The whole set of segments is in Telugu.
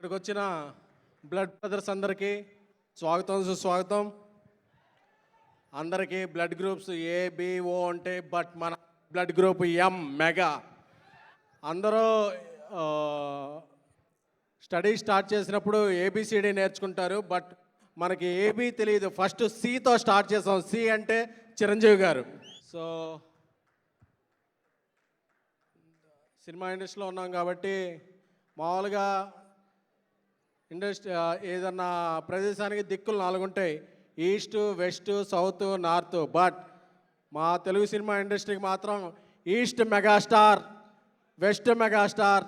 ఇక్కడికి వచ్చిన బ్లడ్ బ్రదర్స్ అందరికీ స్వాగతం సుస్వాగతం. అందరికీ బ్లడ్ గ్రూప్స్ ఏబిఓ అంటే బట్ మన బ్లడ్ గ్రూప్ ఎం మెగా. అందరూ స్టడీ స్టార్ట్ చేసినప్పుడు ఏబిసిడి నేర్చుకుంటారు బట్ మనకి ఏబి తెలియదు ఫస్ట్ సితో స్టార్ట్ చేసాం. సి అంటే చిరంజీవి గారు. సో సినిమా ఇండస్ట్రీలో ఉన్నాం కాబట్టి మామూలుగా ఇండస్ట్రీ ఏదన్నా ప్రదేశానికి దిక్కులు నాలుగు ఉంటాయి east west south north. But మా తెలుగు సినిమా ఇండస్ట్రీకి మాత్రం east megastar west megastar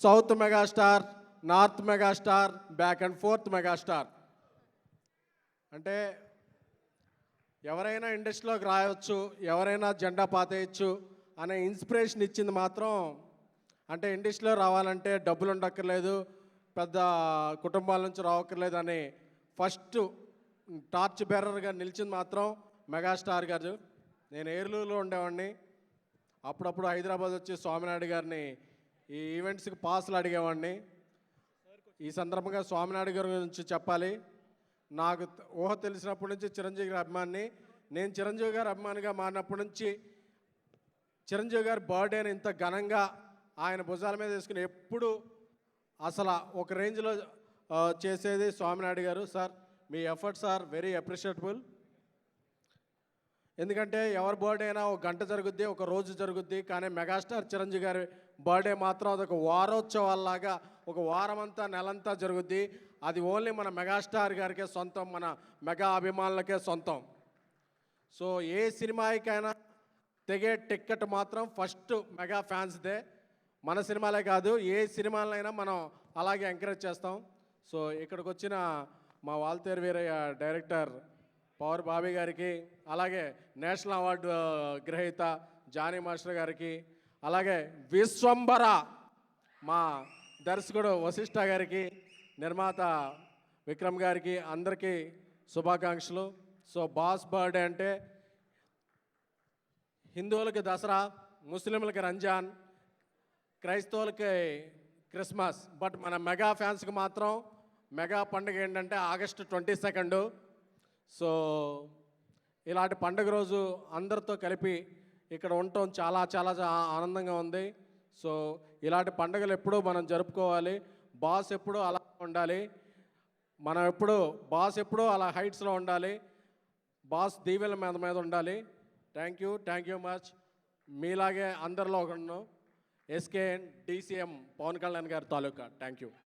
south megastar north megastar back and forth megastar. అంటే ఎవరైనా ఇండస్ట్రీలోకి రాయవచ్చు ఎవరైనా జెండా పాతేయచ్చు అనే ఇన్స్పిరేషన్ ఇచ్చింది మాత్రం అంటే ఇండస్ట్రీలో రావాలంటే డబ్బులు ఉండక్కర్లేదు పెద్ద కుటుంబాల నుంచి రావక్కర్లేదు అని ఫస్ట్ టార్చ్ బెరర్గా నిలిచింది మాత్రం మెగాస్టార్ గారు. నేను ఏర్లూరులో ఉండేవాడిని. అప్పుడప్పుడు హైదరాబాద్ వచ్చి స్వామినాయుడు గారిని ఈ ఈవెంట్స్కి పాసులు అడిగేవాడిని. ఈ సందర్భంగా స్వామినాయుడు గారి గురించి చెప్పాలి. నాకు ఊహ తెలిసినప్పటి నుంచి చిరంజీవి గారి అభిమాని నేను చిరంజీవి గారి అభిమానిగా మారినప్పటి నుంచి చిరంజీవి గారి బర్త్డేని ఇంత ఘనంగా ఆయన భుజాల మీద వేసుకుని ఎప్పుడు అసలు ఒక రేంజ్లో చేసేది స్వామినాయుడు గారు. సార్ మీ ఎఫర్ట్స్ ఆర్ వెరీ అప్రిషియేటబుల్. ఎందుకంటే ఎవరి బర్త్డే అయినా ఒక గంట జరుగుద్ది ఒక రోజు జరుగుద్ది కానీ మెగాస్టార్ చిరంజీవి గారి బర్త్డే మాత్రం అదొక వారోత్సవాల్లాగా ఒక వారం అంతా నెలంతా జరుగుద్ది. అది ఓన్లీ మన మెగాస్టార్ గారికే సొంతం మన మెగా అభిమానులకే సొంతం. సో ఏ సినిమాకైనా తెగే టిక్కెట్ మాత్రం ఫస్ట్ మెగా ఫ్యాన్స్దే. మన సినిమాలే కాదు ఏ సినిమాలైనా మనం అలాగే ఎంకరేజ్ చేస్తాం. సో ఇక్కడికి వచ్చిన మా వాల్తేరు వీరయ్య డైరెక్టర్ పవర్ బాబీ గారికి అలాగే నేషనల్ అవార్డు గ్రహీత జానీ మాస్టర్ గారికి అలాగే విశ్వంబర మా దర్శకుడు వశిష్ఠ గారికి నిర్మాత విక్రమ్ గారికి అందరికీ శుభాకాంక్షలు. సో బాస్ బర్త్డే అంటే హిందువులకి దసరా ముస్లింలకి రంజాన్ క్రైస్తవులకి క్రిస్మస్ బట్ మన మెగా ఫ్యాన్స్కి మాత్రం మెగా పండుగ ఏంటంటే ఆగస్టు ట్వంటీ సెకండు. సో ఇలాంటి పండుగ రోజు అందరితో కలిపి ఇక్కడ ఉండటం చాలా చాలా ఆనందంగా ఉంది. సో ఇలాంటి పండుగలు ఎప్పుడూ మనం జరుపుకోవాలి. బాస్ ఎప్పుడూ అలా ఉండాలి. మనం ఎప్పుడు బాస్ ఎప్పుడూ అలా హైట్స్లో ఉండాలి. బాస్ దీవెల మీద మీద ఉండాలి. Thank you thank you much. మీలాగే అందరిలో ఒకడు ఎస్కేఎన్ డీసీఎం పవన్ కళ్యాణ్ గారి తాలూకా. Thank you